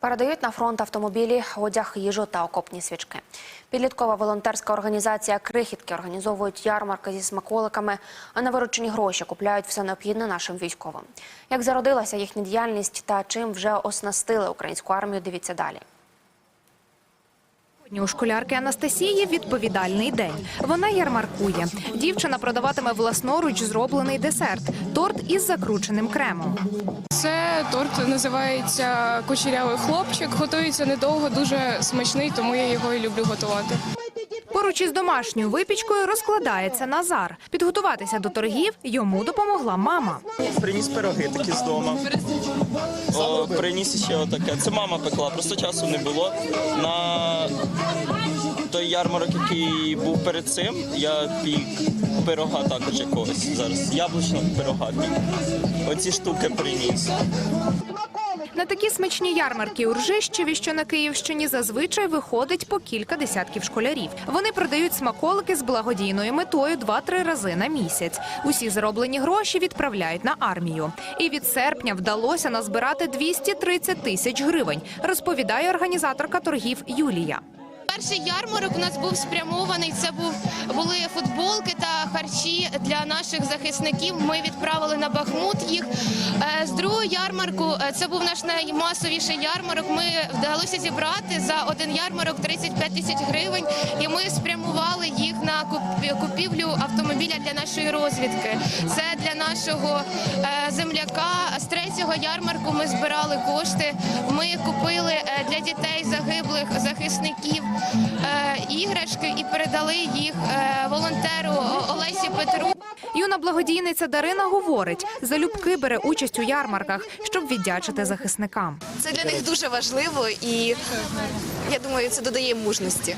Передають на фронт автомобілі, одяг, їжу та окопні свічки. Підліткова волонтерська організація Крихітки організовують ярмарки зі смаколиками, а на виручені гроші купляють все необхідне нашим військовим. Як зародилася їхня діяльність та чим вже оснастили українську армію, дивіться далі. Сьогодні у школярки Анастасії відповідальний день. Вона ярмаркує. Дівчина продаватиме власноруч зроблений десерт торт із закрученим кремом. Це торт називається кучерявий хлопчик. Готується недовго, дуже смачний, тому я його і люблю готувати. Поруч із домашньою випічкою розкладається Назар. Підготуватися до торгів йому допомогла мама. Приніс пироги такі з дому. Приніс ще отаке. Це мама пекла, просто часу не було. На той ярмарок, який був перед цим, я пік пирога також якогось зараз. Яблучного пирога пік. Оці штуки приніс. На такі смачні ярмарки у Ржищеві, що на Київщині, зазвичай виходить по кілька десятків школярів. Вони продають смаколики з благодійною метою 2-3 рази на місяць. Усі зароблені гроші відправляють на армію. І від серпня вдалося назбирати 230 тисяч гривень, розповідає організаторка торгів Юлія. Перший ярмарок у нас був спрямований. Це був були футболки та харчі для наших захисників. Ми відправили на Бахмут їх. Е, З другого ярмарку е, це був наш наймасовіший ярмарок. Ми вдалося зібрати за один ярмарок 35 тисяч гривень, і ми спрямували їх на куп- купівлю автомобіля для нашої розвідки. Це для нашого е, земляка. З третього ярмарку ми збирали кошти. Ми купили для дітей загиблих захисників іграшки і передали їх е, волонтеру Олесі Петру. Юна благодійниця Дарина говорить, залюбки бере участь у ярмарках, щоб віддячити захисникам. Це для них дуже важливо, і я думаю, це додає мужності.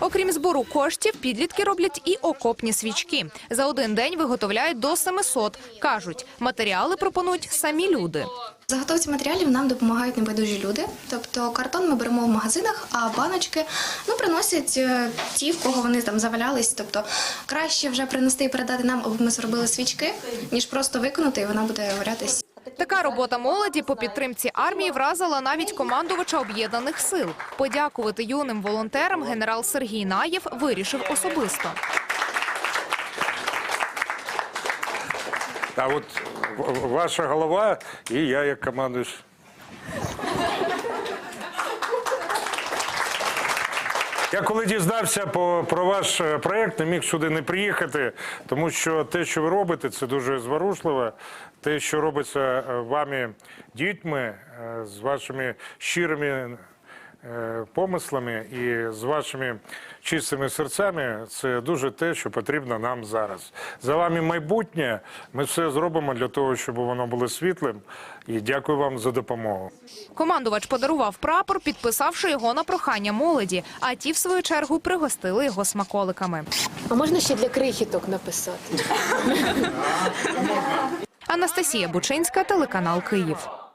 Окрім збору коштів, підлітки роблять і окопні свічки. За один день виготовляють до 700. Кажуть, матеріали пропонують самі люди. Заготовці матеріалів нам допомагають небайдужі люди. Тобто картон ми беремо в магазинах, а баночки ну приносять е, ті, в кого вони там завалялись. Тобто краще вже принести і передати нам, аби ми зробили свічки, ніж просто виконати, і вона буде варятись. Така робота молоді по підтримці армії вразила навіть командувача об'єднаних сил. Подякувати юним волонтерам генерал Сергій Наєв вирішив особисто. А от ваша голова і я як командуєш. Я коли дізнався по, про ваш е, проєкт, не міг сюди не приїхати, тому що те, що ви робите, це дуже зворушливо. Те, що робиться е, вами дітьми, е, з вашими щирими помислами і з вашими чистими серцями, це дуже те, що потрібно нам зараз. За вами майбутнє. Ми все зробимо для того, щоб воно було світлим. І дякую вам за допомогу. Командувач подарував прапор, підписавши його на прохання молоді. А ті, в свою чергу, пригостили його смаколиками. А можна ще для крихіток написати? Анастасія Бучинська, телеканал Київ.